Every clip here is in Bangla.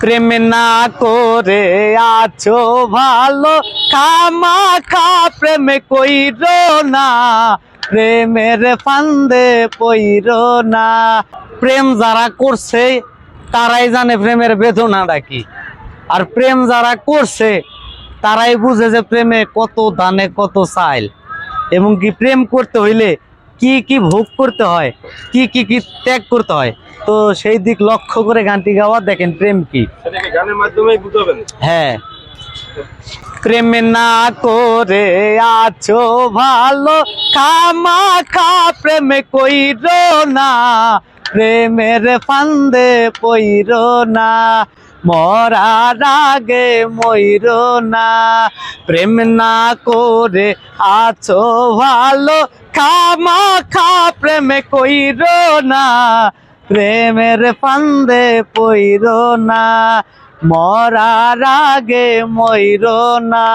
প্রেম না করে আছো ভালো খামা খা প্রেম কইর না, প্রেমের ফান্দে পইর না। প্রেম যারা করছে, তারাই জানে প্রেমের বেদনাটা কি। আর প্রেম যারা করছে, তারাই বুঝে যে প্রেমে কত দানে কত চাইল এবং কি প্রেম করতে হইলে কি কি ভোগ করতে হয়, কি কি কি ত্যাগ করতে হয় তো সেই দিক লক্ষ্য করে গানটি গাওয়া দেখেন প্রেম কি। গানের হ্যাঁ। প্রেম না করে আছো ভালো খামা খা প্রেম কইর না প্রেমের ফান্দে পইর না মরার আগে ময়ূর না। প্রেম না করে আছো ভালো খামা খা প্রেম কইর না প্রেমের ফান্দে পইর না, মরার আগে ময়ূর না।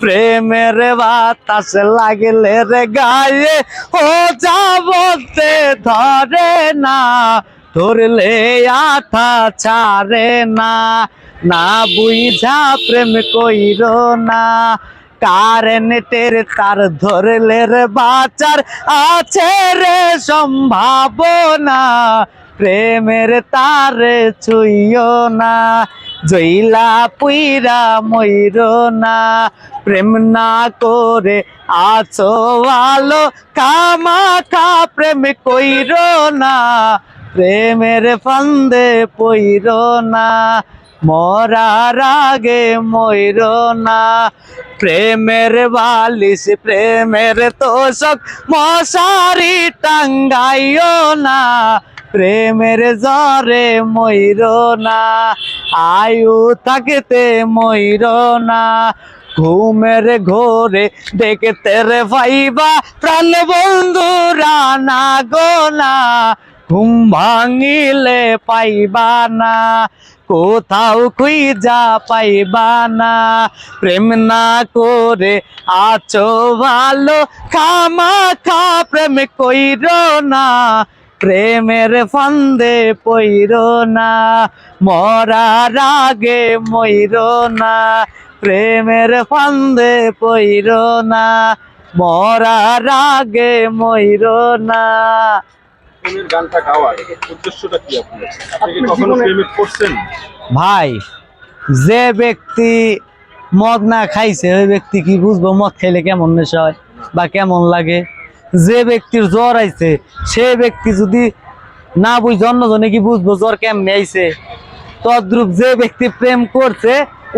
প্রেমের বাতাস লাগলে রে গায়ে, ও যাবতে ধরে না, ধরলে আঠা ছাড়ে না। না বুঝা প্রেম কইর না কারেন্টের তার ধরলে রে বাচার আছে রে সম্ভাবনা। প্রেমের তারে ছুইও না জইলা পুইরা ময়ূর না। প্রেম না করে আছো ভালো কামা খা প্রেম কইর না। প্রেমের ফন্দে পইর না। মরার আগে ময়ূর না। প্রেমের বালিশ, প্রেমের তোষক, মশারি টাঙ্গাইও না। প্রেমের জ্বরে ময়ূর না। আয়ু থাকতে ময়ূর না। ঘুমের ঘোরে দেখতে রে ভাইবা, প্রাণ বন্ধু রানা গোনা ঘুম ভাঙিলে পাইবা না, কোথাও খুঁজা পাইবা না। প্রেম না করে আছো ভালো খামা খা প্রেম কইর না। প্রেমের ফান্দে পইর না, মরার আগে ময়ূর না। প্রেমের ফান্দে পইর না, মরার আগে ময়ূর না। প্রেমের গানটা গাওয়ার উদ্দেশ্যটা কি আপনার? আপনি কি কখনো প্রেমিক করছেন? ভাই যে ব্যক্তি মদ না খাইছে ওই ব্যক্তি কি বুঝব মদ খাইলে কেমন নেশা হয় বা কেমন লাগে? যে ব্যক্তির জ্বর আইছে সে ব্যক্তি যদি না বুঝে অন্যজনে কি বুঝব জ্বর কেমনে আইছে? তদ্রুপ যে ব্যক্তি প্রেম করছে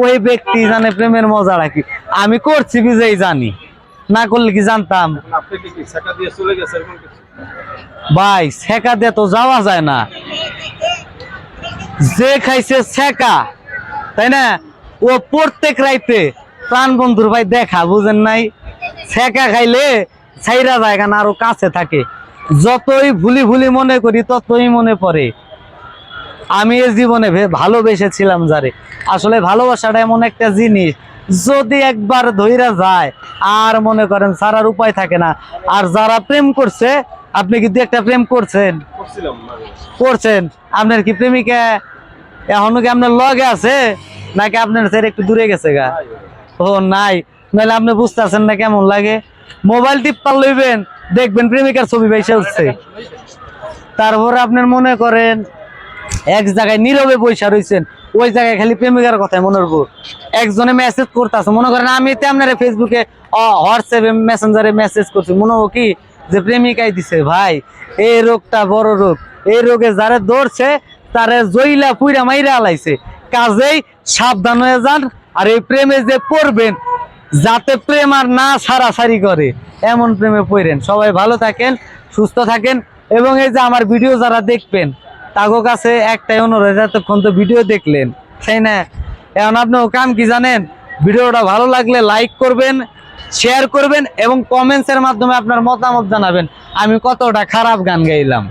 ওই ব্যক্তি জানে প্রেমের মজা রাখি আমি করছি বিজয়ী জানি না করলে কি জানতাম? আপনি কি কি দিয়ে চলে গেছে এরকম কিছু? ভাই ছেকা দিয়ে তো যাওয়া যায় না। যে খাইছে ছেকা তাই না? ও প্রত্যেক রাইতে প্রাণ বন্ধুর ভাই দেখা, বুঝেন নাই? ছেকা খাইলে ছাইরা জায়গা না আরও কাছে থাকে। যতই ভুলি ভুলি মনে করি, ততই মনে পড়ে। আমি এ জীবনে ভালোবেসেছিলাম যারে। আসলে ভালোবাসাটা এমন একটা জিনিস, যদি একবার ধইরা যায়, আর মনে করেন সারার উপায় থাকে না। আর যারা প্রেম করছে আপনি কি দু একটা প্রেম করছেন। করছেন। আপনার কি প্রেমিকা এখনও কি আপনার লগে আছে? নাকি আপনার ছেড়ে একটু দূরে গেছে গা? ও নাই। নাহলে আপনি বুঝতেছেন না কেমন লাগে। মোবাইল টিপ্পার লইবেন দেখবেন প্রেমিকার ছবি বাইসে উঠছে তারপর আপনার মনে করেন এক জায়গায় নীরবে বৈশা রয়েছেন ওই জায়গায় খালি প্রেমিকার কথাই মনে করব একজনে মেসেজ করতেছে। মনে করেন আমি তো আপনার ফেসবুকে হোয়াটসঅ্যাপে মেসেঞ্জারে মেসেজ করছি। মনে হব কি যে প্রেমিকাই দিছে, ভাই, এই রোগটা বড় রোগ। এই রোগে যারা ধরছে, তারে জইলা পুইরা মাইরা আলাইছে। কাজেই সাবধান হয়ে যান আর এই প্রেমে যে পড়বেন, যাতে প্রেম আর না সারাসারি করে, এমন প্রেমে পড়েন। সবাই ভালো থাকেন, সুস্থ থাকেন এবং এই যে আমার ভিডিও যারা দেখবেন, তাগো কাছে একটাই অনুরোধ, এতক্ষণ তো ভিডিও দেখলেন, তাই না? এখন আপনার কাম কি জানেন? ভিডিওটা ভালো লাগলে লাইক করবেন শেয়ার করবেন এবং কমেন্টসের মাধ্যমে আপনার মতামত জানাবেন। আমি কতটা খারাপ গান গাইলাম।